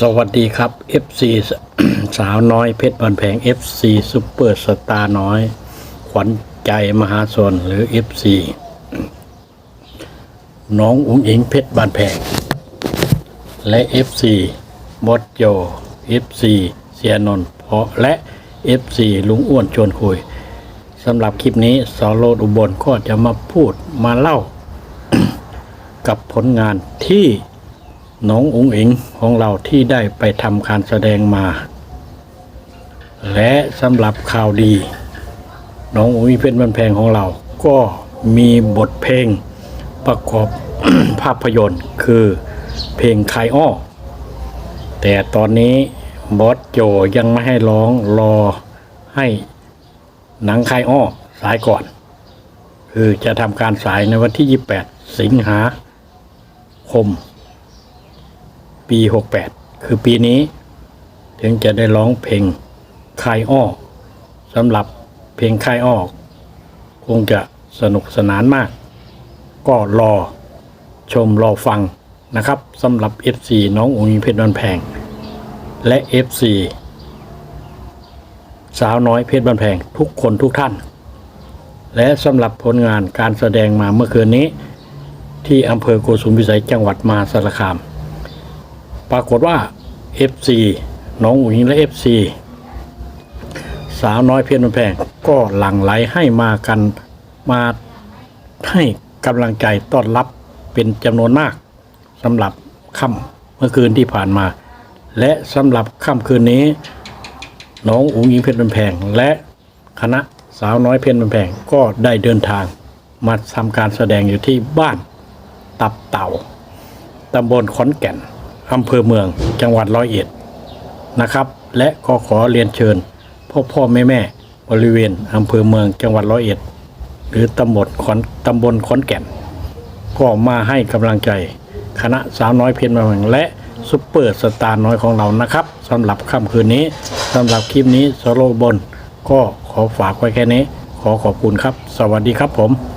สวัสดีครับ FC สาวน้อยเพชรบันแพง FC ซุปเปอร์สตาร์น้อย ขวัญใจมหาชนหรือ FC น้องอุ้งอิงเพชรบานแพง และ FC บดโย FC เสียนนท์เพราะและ FC ลุงอ้วนชวนคุยสำหรับคลิปนี้สอโรดอุบลก็จะมาพูดมาเล่า กับผลงานที่ น้องอุ๋งอิงของเราที่ได้ไปทำการแสดงมา และสำหรับข่าวดี น้องอุ๋งอิงเป็นบันแพงของเรา ก็มีบทเพลงประกอบภาพยนตร์คือเพลงคายอ้อ แต่ตอนนี้บอสโจยังไม่ให้ร้องรอให้หนังคายอ้อสายก่อน คือจะทำการสายในวันที่ 28 สิงหาคม ปี 68 คือปีนี้ ถึงจะได้ร้องเพลงคายอ้อสำหรับเพลงคายอ้อคงจะสนุกสนานมาก ก็รอชมรอฟังนะครับสำหรับ FC น้ององค์หญิงเพชรบันแพง และ FC สาวน้อยเพชรบันแพงทุกคนทุกท่าน และสำหรับผลงานการแสดงมาเมื่อคืนนี้ ที่อำเภอโกสุมพิสัยจังหวัดมาสารคาม ปรากฏว่า FC น้องอุ๋งอิงและ FC สาวน้อยเพียรบันแพงก็หลั่งไหลให้มากันมาให้กำลังใจต้อนรับเป็นจำนวนมากสำหรับค่ำเมื่อคืนที่ผ่านมา และสำหรับค่ำคืนนี้ น้องอุ๋งอิงเพชรบันแพงและคณะสาวน้อยเพชรบันแพงก็ได้เดินทาง มาทำการแสดงอยู่ที่บ้านตับเต่าตำบลขอนแก่น อำเภอเมืองจังหวัดร้อยเอ็ดนะครับ และก็ขอเรียนเชิญพ่อพ่อแม่แม่บริเวณอำเภอเมืองจังหวัดร้อยเอ็ด หรือตำบลขอนตำบลขอนแก่น ก็มาให้กำลังใจคณะสาวน้อยเพียรมาแห่งและซุปเปอร์สตาร์น้อยของเรานะครับสำหรับค่ำคืนนี้สำหรับคลิปนี้สโลบนก็ขอฝากไว้แค่นี้ ขอขอบคุณครับ สวัสดีครับผม